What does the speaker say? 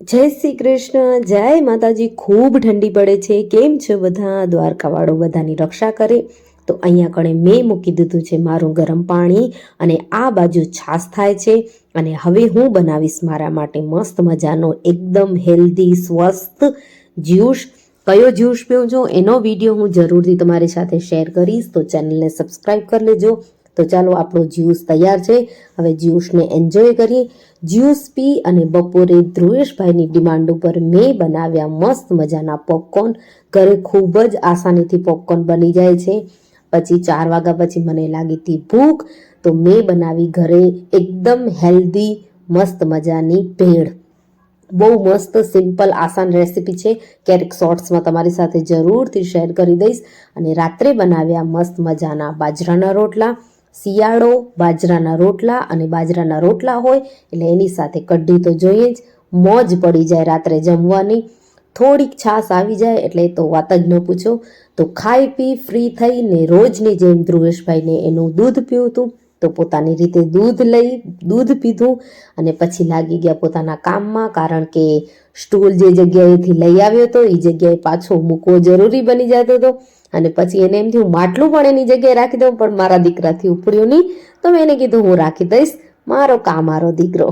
જય શ્રી કૃષ્ણ. જય માતાજી. ખૂબ ઠંડી પડે છે. કેમ છે બધા? દ્વારકાવાળો બધાની રક્ષા કરે. તો અહીંયા કણે મેં મૂકી દીધું છે મારું ગરમ પાણી અને આ બાજુ છાશ થાય છે. અને હવે હું બનાવીશ મારા માટે મસ્ત મજાનો, એકદમ હેલ્ધી, સ્વસ્થ જ્યુસ. કયો જ્યુસ પીઉં છું એનો વીડિયો હું જરૂરથી તમારી સાથે શેર કરીશ. તો ચેનલને સબસ્ક્રાઈબ કરી લેજો. તો ચાલો આપણો જ્યુસ તૈયાર છે. હવે જ્યુસને એન્જોય કરીએ. જ્યુસ પી અને બપોરે ધ્રુવેશભાઈની ડિમાન્ડ ઉપર મેં બનાવ્યા મસ્ત મજાના પોપકોર્ન ઘરે ખૂબ જ આસાનીથી પોપકોર્ન બની જાય છે. પછી ચાર વાગ્યા પછી મને લાગી હતી ભૂખ, તો મેં બનાવી ઘરે એકદમ હેલ્ધી, મસ્ત મજાની ભેળ. બહુ મસ્ત, સિમ્પલ, આસાન રેસીપી છે. ક્યારેક શોર્ટ્સમાં તમારી સાથે જરૂરથી શેર કરી દઈશ. અને રાત્રે બનાવ્યા મસ્ત મજાના બાજરાના રોટલા. શિયાળો, બાજરાના રોટલા અને બાજરાના રોટલા હોય, એટલે એની સાથે કઢી તો જોઈએ જ. મોજ પડી જાય રાત્રે જમવાની. થોડીક છાશ આવી જાય એટલે તો વાત જ ન પૂછો. તો ખાઈ પી, ફ્રી થઈને રોજની જેમ ધ્રુવેશભાઈને એનું દૂધ પીવું હતું તો પોતાની રીતે દૂધ લઈ, દૂધ પીધું અને પછી લાગી ગયા પોતાના કામમાં, કારણ કે સ્ટૂલ જે જગ્યાએથી લઈ આવ્યો હતો એ જગ્યાએ પાછો મૂકવો જરૂરી બની જતો હતો. અને પછી એને એમ થયું માટલું પણ એની જગ્યાએ રાખી દઉં, પણ મારા દીકરાથી ઉપડ્યું નહીં. તો મેં એને કીધું, હું રાખી દઈશ. મારો કામ મારો દીકરો.